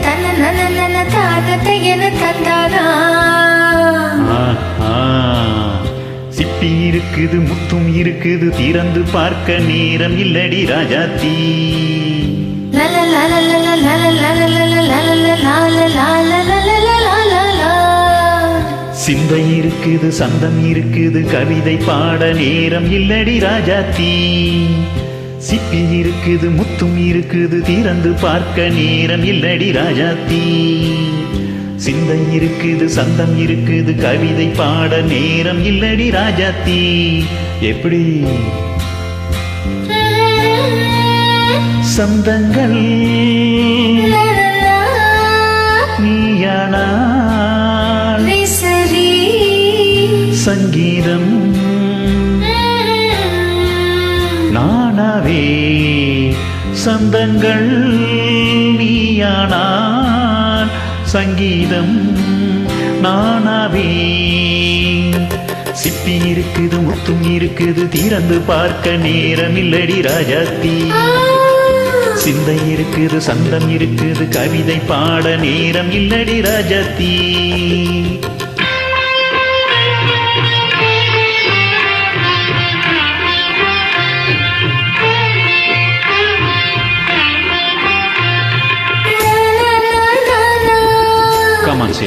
தன நன நன தாகத்தை என சிப்பி இருக்குது முத்தும் இருக்குது திறந்து பார்க்க நேரம் இல்லடி ராஜாத்தி தீ. லல லல லல லல லல லல லல லல லல சிந்தை இருக்குது சந்தம் இருக்குது கவிதை பாட நேரம் இல்லடி ராஜாத்தி சிப்பி இருக்குது முத்தும் இருக்குது திறந்து பார்க்க நேரம் இல்லடி ராஜாத்தி. சிந்தை இருக்குது சந்தம் இருக்குது கவிதை பாட நேரம் இல்லடி ராஜாத்தி. எப்படி? சந்தங்கள் விசரி சங்கீதம் சந்தங்கள் நீயானால் சங்கீதம் நானாவே. சிப்பி இருக்குது முத்தும் இருக்குது திறந்து பார்க்க நேரம் இல்லடி ராஜாத்தி. சிந்தை இருக்குது சந்தம் இருக்குது கவிதை பாட நேரம் இல்லடி ராஜாத்தி.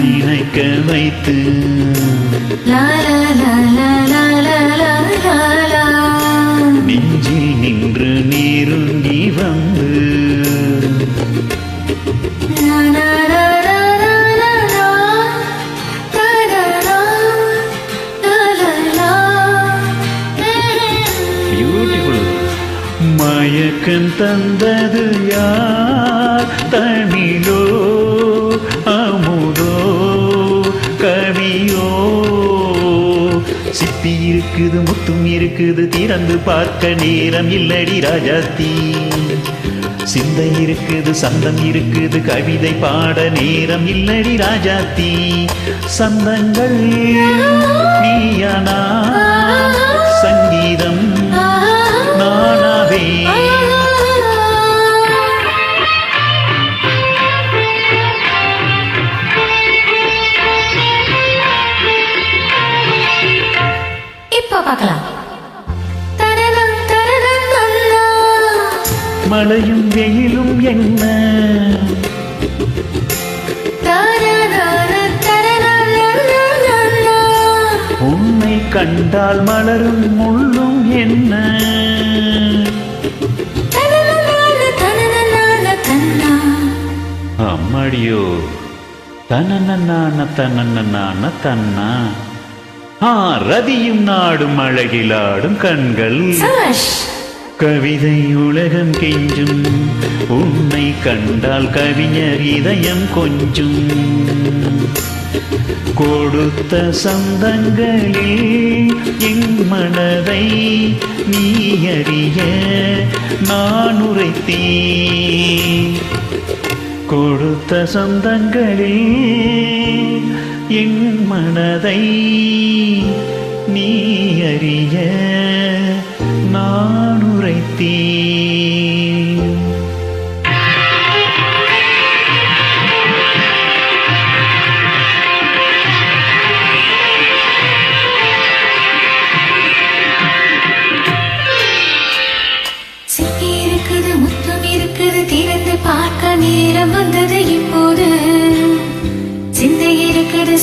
நினைக்க வைத்து. லா லா லா லா லா மயக்கம் தந்தது யார்? தனிலோ அமுதோ கவியோ? சிப்பி இருக்குது முத்தும் இருக்குது திறந்து பார்க்க நேரம் இல்லடி ராஜாத்தி. சிந்தை இருக்குது சந்தம் இருக்குது கவிதை பாட நேரம் இல்லடி ராஜாத்தி. சந்தங்கள் பார்க்கலாம். மழையும் வெயிலும் என்ன? உன்னை கண்டால் மலரும் முள்ளும் என்ன? அம்மடியோ தன்னன்ன தன்னன்ன தன்னா. ஆ ரதியும் நாடும் அழகிலாடும் கண்கள். கவிதை உலகம் கெஞ்சும். உன்னை கண்டால் கவிஞர் இதயம் கொஞ்சும். கொடுத்த சந்தங்களில் என் மனதை நீ அறிய நான் உரைத்தேன். கொடுத்த சொந்தங்களில் என் மனதை நீ அறிய நான் உரைத்தேன்.